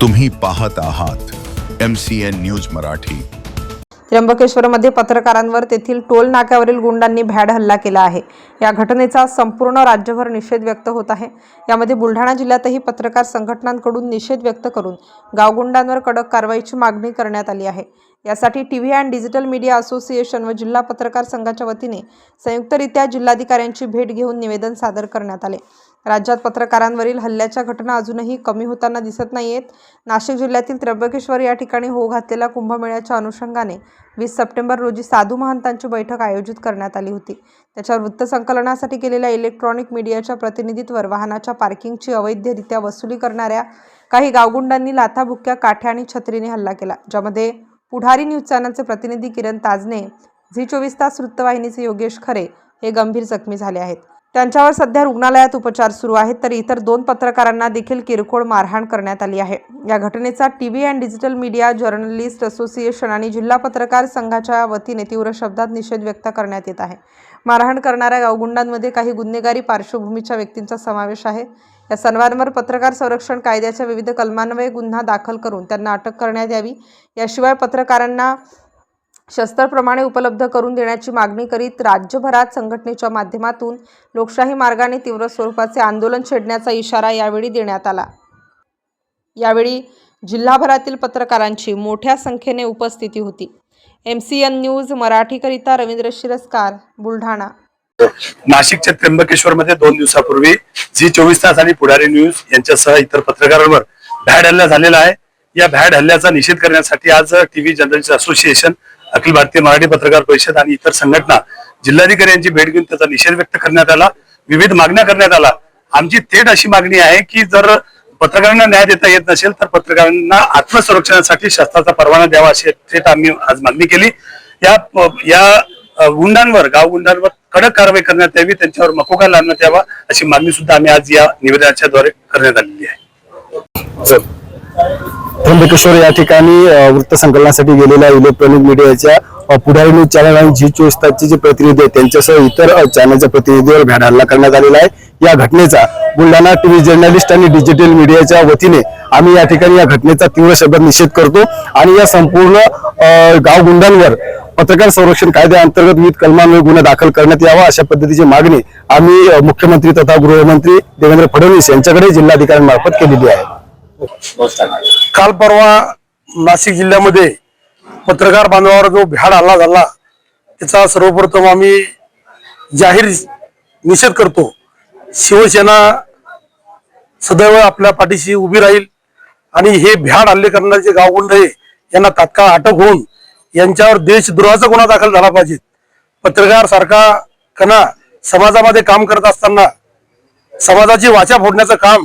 तुम्ही पाहत आहात M C N news Marathi. त्र्यंबकेश्वरमध्ये पत्रकारांवर तेथील टोल नाक्यावरील गुंडांनी भ्याड हल्ला केला आहे. या घटनेचा संपूर्ण राज्यभर निषेध व्यक्त होत आहे. यामध्ये बुलढाणा जिल्ह्यातही पत्रकार संघटनांकडून निषेध व्यक्त करून गावगुंडांवर कडक कारवाईची मागणी करण्यात आली आहे. यासाठी T V and digital media association व जिल्हा पत्रकार संघाच्या वतीने संयुक्तरित्या जिल्हाधिकाऱ्यांची भेट घेऊन निवेदन सादर करण्यात आले. राज्यात पत्रकारांवरील हल्ल्याच्या घटना अजूनही कमी होताना दिसत नाहीयेत. नाशिक जिल्ह्यातील त्र्यंबकेश्वर या ठिकाणी होऊ घातलेल्या कुंभमेळ्याच्या अनुषंगाने वीस सप्टेंबर रोजी साधू महंतांची बैठक आयोजित करण्यात आली होती. त्याच्या वृत्तसंकलनासाठी केलेल्या इलेक्ट्रॉनिक मीडियाच्या प्रतिनिधीत्वर वाहनाच्या पार्किंगची अवैधरित्या वसुली करणाऱ्या काही गावगुंडांनी लाथाबुक्क्या काठ्या आणि छत्रीने हल्ला केला ज्यामध्ये पुढारी न्यूज चॅनलचे प्रतिनिधी किरण ताजने झी चोवीस तास वृत्तवाहिनीचे योगेश खरे हे गंभीर जखमी झाले आहेत. त्यांच्यावर सध्या रुग्णालयात उपचार सुरू आहेत तर इतर दोन पत्रकारांना देखील किरकोळ मारहाण करण्यात आली आहे. या घटनेचा T V and digital media journalist association आणि जिल्हा पत्रकार संघाच्या वतीने तीव्र शब्दात निषेध व्यक्त करण्यात येत आहे. मारहाण करणाऱ्या गावगुंडांमध्ये काही गुन्हेगारी पार्श्वभूमीच्या व्यक्तींचा समावेश आहे. या सर्वांवर पत्रकार संरक्षण कायद्याच्या विविध कलमान्वये गुन्हा दाखल करून त्यांना अटक करण्यात यावी. याशिवाय पत्रकारांना शस्त्रप्रमाणे उपलब्ध करून देण्याची मागणी करीत राज्यभरात संघटनेच्या माध्यमातून लोकशाही मार्गाने तीव्र स्वरूपाचे आंदोलन छेडण्याचा इशारा यावेळी देण्यात आला. यावेळी जिल्हाभरातील पत्रकारांची मोठ्या संख्येने उपस्थिती होती. एम सी एन न्यूज मराठीकरिता रवींद्र शिरस्कार बुलढाणा. नाशिकच्या त्र्यंबकेश्वर मध्ये दोन दिवसापूर्वी झी चोवीस तास आणि पुढारी न्यूज यांच्यासह इतर पत्रकारांवर भॅड हल्ला झालेला आहे. या भॅड हल्ल्याचा निषेध करण्यासाठी आज TV journalist association Akhil Bharatiya Marathi पत्रकार परिषद आणि इतर संघटना जिल्हाधिकारी यांची भेट घेऊन त्याचा निषेध व्यक्त करण्यात आला. विविध मागण्या करण्यात आला. आमची थेट अशी मागणी आहे की जर पत्रकारांना न्याय देता येत नसेल तर पत्रकारांना आत्मसंरक्षणासाठी शस्त्राचा परवाना द्यावा अशी थेट आम्ही आज मागणी केली. या या गुंडांवर गाव गुंडांवर कडक कारवाई करण्यात यावी त्यांच्यावर मकोका लावण्यात यावा अशी मागणी सुद्धा आम्ही आज या निवेदनाच्या द्वारे करण्यात आलेली आहे. त्र्यंबकेश्वर या ठिकाणी वृत्त संकलनासाठी गेलेल्या इलेक्ट्रॉनिक मीडियाच्या पुढारी न्यूज चॅनल आणि झी चोवीस तासचे जे प्रतिनिधी आहेत त्यांच्यासह इतर चॅनलच्या प्रतिनिधीवर भ्याड हल्ला करण्यात आलेला आहे. या घटनेचा बुलढाणा टीव्ही जर्नलिस्ट आणि डिजिटल मीडियाच्या वतीने आम्ही या ठिकाणी या घटनेचा तीव्र शब्दात निषेध करतो. आणि या संपूर्ण गावगुंडांवर पत्रकार संरक्षण कायद्याअंतर्गत विविध कलमांवर गुन्हा दाखल करण्यात यावा अशा पद्धतीची मागणी आम्ही मुख्यमंत्री तथा गृहमंत्री देवेंद्र फडणवीस यांच्याकडे जिल्हाधिकाऱ्यांमार्फत केलेली आहे. काल परवा नाशिक जिल्ह्यामध्ये पत्रकार बांधवावर जो भ्याड हल्ला झाला त्याचा सर्वप्रथम आम्ही जाहीर निषेध करतो. शिवसेना सदैव आपल्या पाठीशी उभी राहील आणि हे भ्याड हल्ले करणारे जे गावगुंड यांना तात्काळ अटक होऊन यांच्यावर देशद्रोहाचा गुन्हा दाखल झाला पाहिजे. पत्रकार सारखा कणा समाजामध्ये काम करत असताना समाजाची वाचा फोडण्याचं काम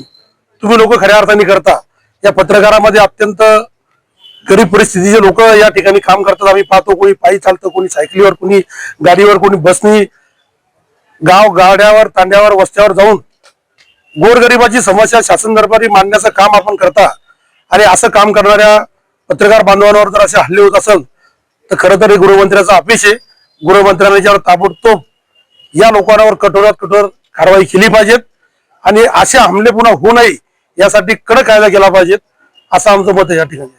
तुम्ही लोक खऱ्या अर्थाने करता. या पत्रकारामध्ये अत्यंत गरीब परिस्थितीचे लोक या ठिकाणी काम करतात. आम्ही पाहतो कोणी पायी चालतं कोणी सायकलीवर कोणी गाडीवर कोणी बसनी गाव गाड्यावर तांड्यावर वस्त्यावर जाऊन गोरगरिबाची समस्या शासन दरबारी मांडण्याचं काम आपण करता. आणि असं काम करणाऱ्या पत्रकार बांधवांवर जर असे हल्ले होत असेल तर खरं तर हे गृहमंत्र्याचा अपेश आहे. गृहमंत्र्यांनी याच्यावर ताबडतोब या लोकांवर कठोरात कठोर कारवाई केली पाहिजेत आणि असे हमले पुन्हा होऊ नये यासाठी कडक कायदा केला पाहिजेत असं आमचं मत या ठिकाणी.